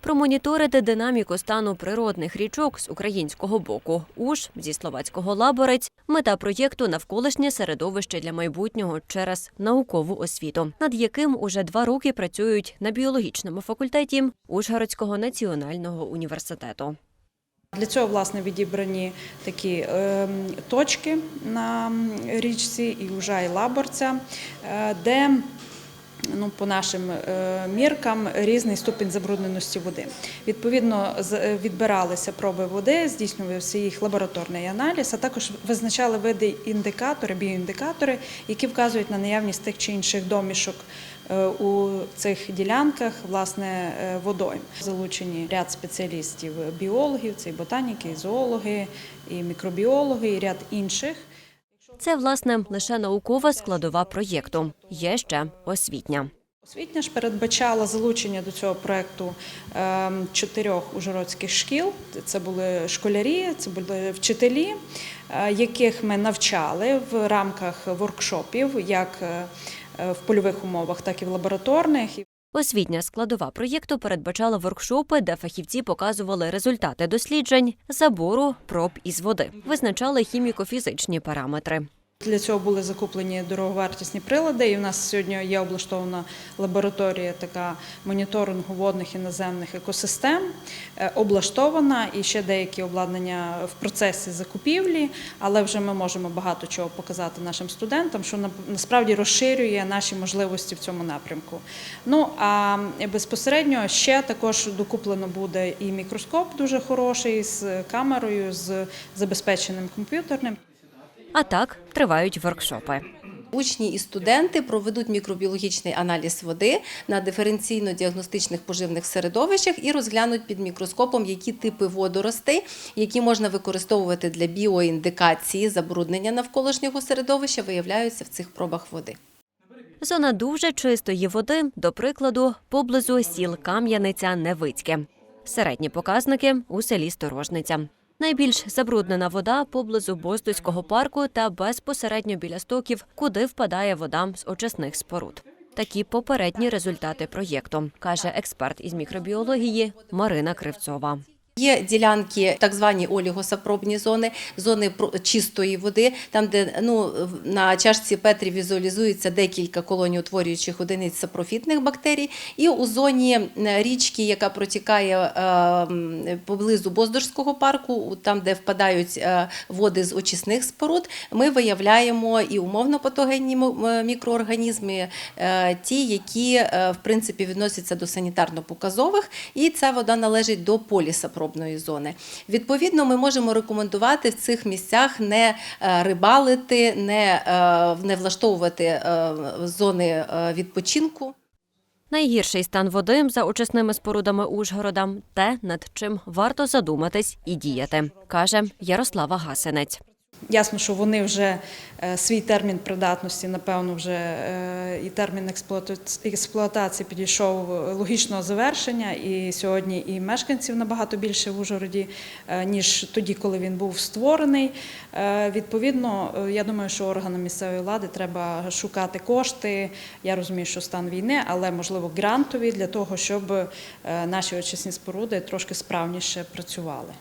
Промоніторити динаміку стану природних річок з українського боку. Уж зі словацького лаборець. Мета проєкту навколишнє середовище для майбутнього через наукову освіту, над яким уже два роки працюють на біологічному факультеті Ужгородського національного університету. Для цього власне відібрані такі ем, точки на річці і Ужа, і Лаборця, е, де ну, по нашим е, міркам різний ступінь забрудненості води. Відповідно, е, відбиралися проби води, здійснювався їх лабораторний аналіз, а також визначали види індикатори, біоіндикатори, які вказують на наявність тих чи інших домішок е, у цих ділянках власне водойм. Залучені ряд спеціалістів, біологів, це і ботаніки, і зоологи, і мікробіологи, і ряд інших. Це власне лише наукова складова проєкту. Є ще освітня. Освітня ж передбачала залучення до цього проекту ем, чотирьох ужгородських шкіл. Це були школярі, це були вчителі, е, яких ми навчали в рамках воркшопів, як е, в польових умовах, так і в лабораторних. Освітня складова проєкту передбачала воркшопи, де фахівці показували результати досліджень, забору проб із води, визначали хіміко-фізичні параметри. Для цього були закуплені дороговартісні прилади, і в нас сьогодні є облаштована лабораторія така моніторингу водних і наземних екосистем, е, облаштована і ще деякі обладнання в процесі закупівлі, але вже ми можемо багато чого показати нашим студентам, що на- насправді розширює наші можливості в цьому напрямку. Ну а безпосередньо ще також докуплено буде і мікроскоп дуже хороший з камерою, з забезпеченим комп'ютерним. А так тривають воркшопи. Учні і студенти проведуть мікробіологічний аналіз води на диференційно-діагностичних поживних середовищах і розглянуть під мікроскопом, які типи водоростей, які можна використовувати для біоіндикації забруднення навколишнього середовища, виявляються в цих пробах води. Зона дуже чистої води, до прикладу, поблизу сіл Кам'яниця Невицьке. Середні показники у селі Сторожниця. Найбільш забруднена вода поблизу Боздуського парку та безпосередньо біля стоків, куди впадає вода з очисних споруд. Такі попередні результати проєкту, каже експерт із мікробіології Марина Кривцова. Є ділянки, так звані олігосапробні зони, зони чистої води, там, де ну, на чашці Петрі візуалізується декілька колоніутворюючих одиниць сапрофітних бактерій. І у зоні е, річки, яка протікає е, поблизу Боздорського парку, там, де впадають е, води з очисних споруд, ми виявляємо і умовно патогенні мікроорганізми, ті, які в принципі відносяться до санітарно-показових, і ця вода належить до полісапробної зони. Відповідно, ми можемо рекомендувати в цих місцях не е, рибалити, не, е, не влаштовувати е, зони відпочинку. Найгірший стан води за очисними спорудами Ужгорода те, над чим варто задуматись і діяти, каже Ярослава Гасенець. Ясно, що вони вже е, свій термін придатності, напевно, вже е, і термін експлуатац- експлуатації підійшов е, логічного завершення. І сьогодні і мешканців набагато більше в Ужгороді, ніж тоді, коли він був створений. Відповідно, я думаю, що органам місцевої влади треба шукати кошти. Я розумію, що стан війни, але можливо грантові для того, щоб наші очисні споруди трошки справніше працювали.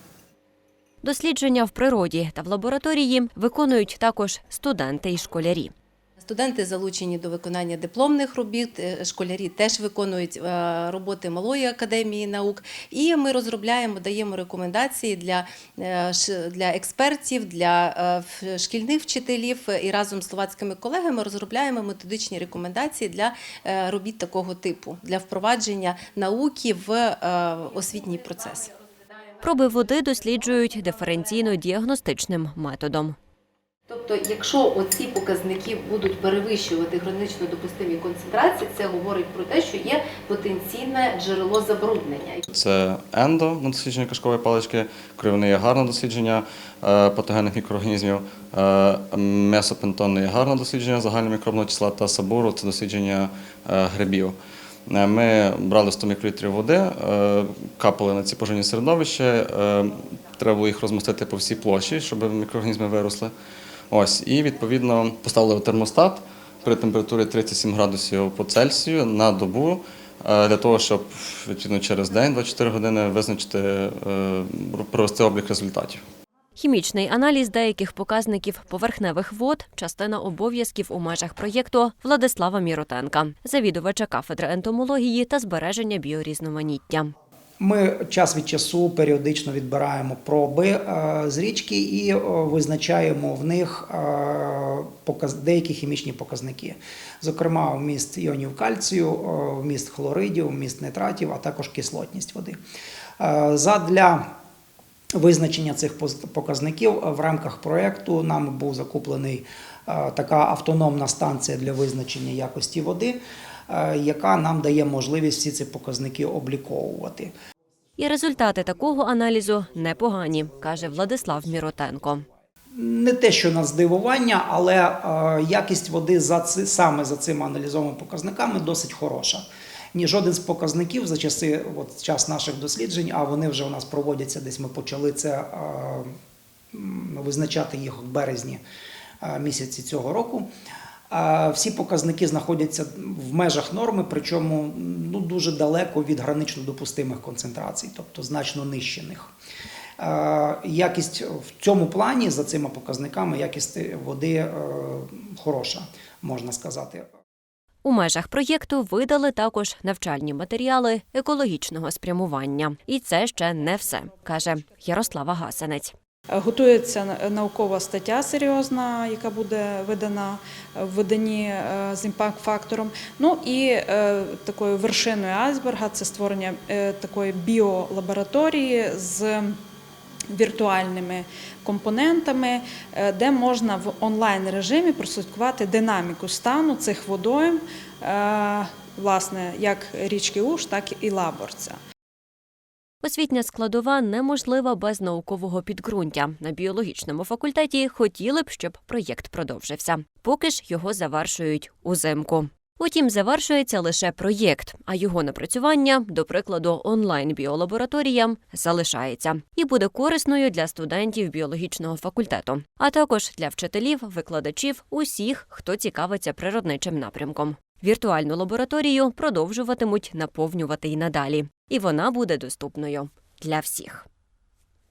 Дослідження в природі та в лабораторії виконують також студенти і школярі. Студенти залучені до виконання дипломних робіт, е, школярі теж виконують е, роботи малої академії наук. І ми розробляємо, даємо рекомендації для, е, для експертів, для шкільних вчителів і разом з словацькими колегами розробляємо методичні рекомендації для робіт такого типу, для впровадження науки в освітній процес. Проби води досліджують диференційно-діагностичним методом. Тобто, якщо оці показники будуть перевищувати гранично допустимі концентрації, це говорить про те, що є потенційне джерело забруднення. Це ендо на дослідження кишкової палички, кров'яне є гарне дослідження е, патогенних мікроорганізмів, е, месопентонне є гарне дослідження загального мікробного числа та сабуру це дослідження е, грибів. Е, Ми брали 100 мл води, е, капали на ці поживні середовища, е, треба було їх розмістити по всій площі, щоб мікроорганізми виросли. Ось, і відповідно поставили термостат при температурі 37 градусів по Цельсію на добу. для того, щоб відповідно через день, 24 години, визначити, провести облік результатів. Хімічний аналіз деяких показників поверхневих вод частина обов'язків у межах проєкту Владислава Міротенка, завідувача кафедри ентомології та збереження біорізноманіття. Ми час від часу періодично відбираємо проби е, з річки і е, визначаємо в них е, деякі хімічні показники, зокрема, вміст іонів кальцію, вміст хлоридів, вміст нитратів, а також кислотність води. Задля визначення цих показників е, в рамках проєкту нам був закуплений е, така автономна станція для визначення якості води, е, яка нам дає можливість всі ці показники обліковувати. І результати такого аналізу непогані, каже Владислав Міротенко. Не те, що на здивування, але якість води за саме за цими аналізованими показниками досить хороша. Ні жоден з показників за часи, от час наших досліджень, а вони вже у нас проводяться десь. Ми почали це е, визначати їх в березні е, місяці цього року. Е, Всі показники знаходяться в межах норми, причому ну, дуже далеко від гранично допустимих концентрацій, тобто значно нижче них. Е, Якість в цьому плані за цими показниками якість води е, хороша, можна сказати. У межах проєкту видали також навчальні матеріали екологічного спрямування. І це ще не все, каже Ярослава Гасенець. Готується наукова стаття серйозна, яка буде видана в виданні е, з імпакт-фактором. Ну і е, такою вершиною айсберга це створення е, такої біолабораторії з віртуальними компонентами, е, де можна в онлайн режимі прослідкувати динаміку стану цих водойм, е, власне, як річки Уж, так і Лаборця. Освітня складова неможлива без наукового підґрунтя. На біологічному факультеті хотіли б, щоб проєкт продовжився. Поки ж його завершують узимку. Утім, завершується лише проєкт, а його напрацювання, до прикладу, онлайн біолабораторіям залишається і буде корисною для студентів біологічного факультету, а також для вчителів, викладачів, усіх, хто цікавиться природничим напрямком. Віртуальну лабораторію продовжуватимуть наповнювати й надалі, і вона буде доступною для всіх.